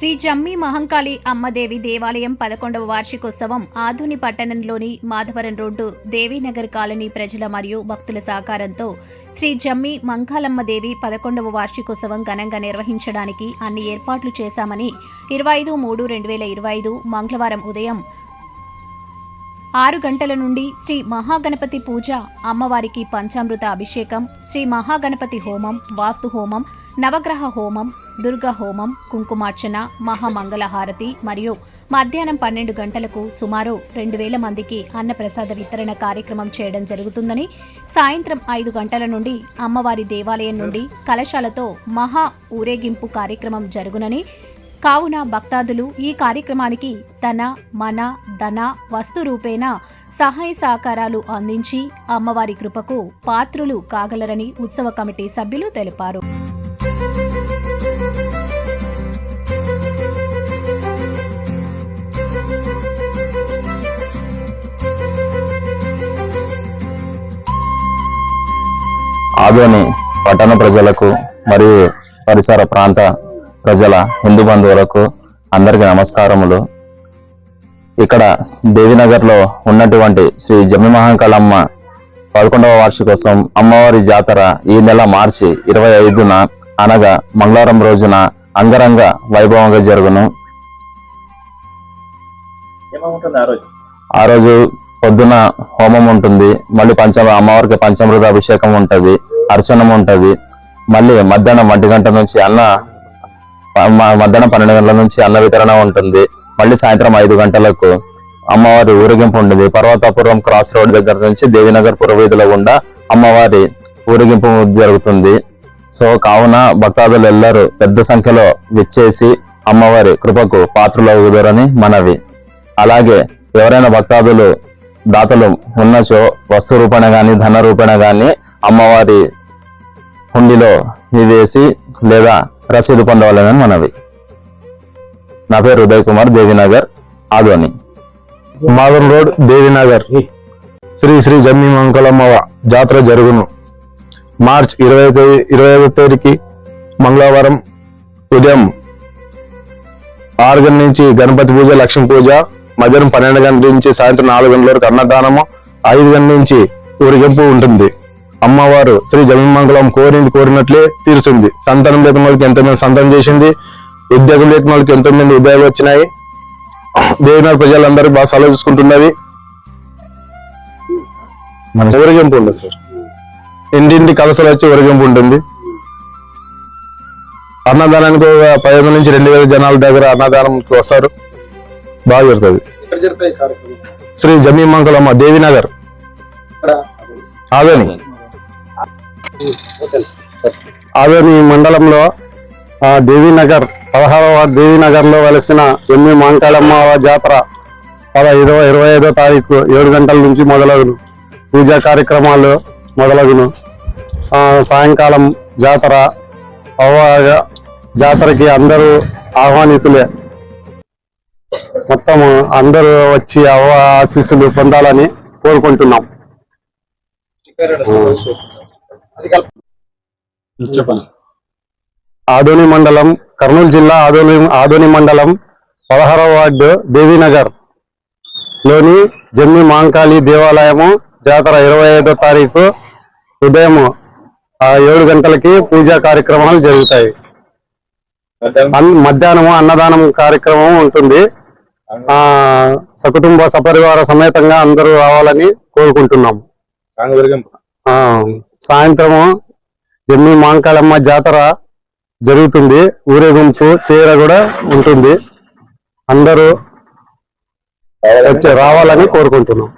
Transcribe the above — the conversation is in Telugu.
శ్రీ జమ్మి మహంకాళి అమ్మదేవి దేవాలయం పదకొండవ వార్షికోత్సవం ఆధుని పట్టణంలోని మాధవరం రోడ్డు దేవీనగర్ కాలనీ ప్రజల మరియు భక్తుల సహకారంతో శ్రీ జమ్మి మంకాలమ్మదేవి పదకొండవ వార్షికోత్సవం ఘనంగా నిర్వహించడానికి అన్ని ఏర్పాట్లు చేశామని ఇరవై ఐదు మూడు రెండు వేల ఇరవై ఐదు మంగళవారం ఉదయం ఆరు గంటల నుండి శ్రీ మహాగణపతి పూజ అమ్మవారికి పంచామృత అభిషేకం శ్రీ మహాగణపతి హోమం వాస్తు హోమం నవగ్రహ హోమం దుర్గ హోమం కుంకుమార్చన మహామంగళహారతి మరియు మధ్యాహ్నం పన్నెండు గంటలకు సుమారు రెండు వేల మందికి అన్నప్రసాద వితరణ కార్యక్రమం చేయడం జరుగుతుందని సాయంత్రం ఐదు గంటల నుండి అమ్మవారి దేవాలయం నుండి కలశాలతో మహా ఊరేగింపు కార్యక్రమం జరుగునని కావున భక్తాదులు ఈ కార్యక్రమానికి తన మన ధన వస్తు రూపేణ సహాయ సహకారాలు అందించి అమ్మవారి కృపకు పాత్రులు కాగలరని ఉత్సవ కమిటీ సభ్యులు తెలిపారు. ఆదోని పట్టణ ప్రజలకు మరియు పరిసర ప్రాంత ప్రజల హిందూ బంధువులకు అందరికీ నమస్కారములు. ఇక్కడ దేవినగర్లో ఉన్నటువంటి శ్రీ జమ్మి మహాంకాళమ్మ పదకొండవ వార్షికోత్సవం అమ్మవారి జాతర ఈ నెల మార్చి ఇరవై ఐదున అనగా మంగళవారం రోజున అంగరంగ వైభవంగా జరుగును. ఆ రోజు? పొద్దున హోమం ఉంటుంది మళ్ళీ పంచ అమ్మవారికి పంచామృత అభిషేకం ఉంటది అర్చనం ఉంటది. మళ్ళీ మధ్యాహ్నం ఒంటి గంట నుంచి అన్న మధ్యాహ్నం పన్నెండు గంటల నుంచి అన్న వితరణ ఉంటుంది. మళ్ళీ సాయంత్రం ఐదు గంటలకు అమ్మవారి ఊరేగింపు ఉంటుంది. పర్వతాపురం క్రాస్ రోడ్ దగ్గర నుంచి దేవినగర్ పురవీధుల గుండా అమ్మవారి ఊరేగింపు జరుగుతుంది. సో కావున భక్తాదులు ఎల్లరూ పెద్ద సంఖ్యలో విచ్చేసి అమ్మవారి కృపకు పాత్రలవుదురని మనవి. అలాగే ఎవరైనా భక్తాదులు దాతలు ఉన్నచో వస్తు రూపణ గాని ధన రూపణ గాని అమ్మవారి హుండీలో ఇది వేసి లేదా రసీదు పొందవాలని మనవి. నా పేరు ఉదయ్ కుమార్ దేవినగర్ ఆదోని. మాధవ్ రోడ్ దేవినగర్. శ్రీ శ్రీ జమ్మి మంగళమ్మవ జాతర జరుగును. మార్చ్ ఇరవై తేదీ ఇరవై ఐదో తేదీకి మంగళవారం ఉదయం ఆరు గంటల నుంచి గణపతి పూజ లక్ష్మీ పూజ మధ్యాహ్నం పన్నెండు గంటల నుంచి సాయంత్రం నాలుగు గంటల వరకు అన్నదానము ఐదు గంటల నుంచి ఊరిగింపు ఉంటుంది. అమ్మవారు శ్రీ జమ్మిమంగళం కోరింది కోరినట్లే తీరుతుంది. సంతానం లేకున్న వాళ్ళకి ఎంతమంది సంతానం చేసింది ఉద్యోగం లేకున్న వాళ్ళకి ఎంతో మంది ఉద్యోగాలు వచ్చినాయి. దేవినాడు ప్రజలందరూ బాగా సెలవు చూసుకుంటున్నది ఊరేగింపు ఉంది సార్. ఇంటింటి కలసలు వచ్చి ఊరేగింపు ఉంటుంది. అన్నదానానికి ఒక పదిహేను నుంచి రెండు వేల జనాల దగ్గర అన్నదానంకి వస్తారు. బాగా జరుగుతుంది. శ్రీ జమీ మంగళమ్మ దేవినగర్ ఆదోని. ఆదోని మండలంలో ఆ, దేవీనగర్ పదహారవ దేవీనగర్లో వెలసిన జమ్మి మాంకాళమ్మ జాతర పదహైదవ ఇరవై ఐదో తారీఖు ఏడు గంటల నుంచి మొదలగును. పూజా కార్యక్రమాలు మొదలగును. సాయంకాలం జాతర జాతరకి అందరూ ఆహ్వానితులే. మొత్తం అందరూ వచ్చి అవ్వ ఆశీస్సులు పొందాలని కోరుకుంటున్నాం. ఆదోని మండలం కర్నూలు జిల్లా ఆదోని ఆదోని మండలం పదహారవ వార్డు దేవీనగర్లోని జమ్మి మాంకాళి దేవాలయము జాతర ఇరవై ఐదో తారీఖు ఉదయం ఏడు గంటలకి పూజా కార్యక్రమాలు జరుగుతాయి. మధ్యాహ్నము అన్నదానం కార్యక్రమం ఉంటుంది. ఆ సకుటుంబ సపరివార సమేతంగా అందరూ రావాలని కోరుకుంటున్నాము సాయంత్రము జమ్మి మాంకాళమ్మ జాతర జరుగుతుంది. ఊరేగింపు తీర కూడా ఉంటుంది. అందరూ వచ్చి రావాలని కోరుకుంటున్నాం.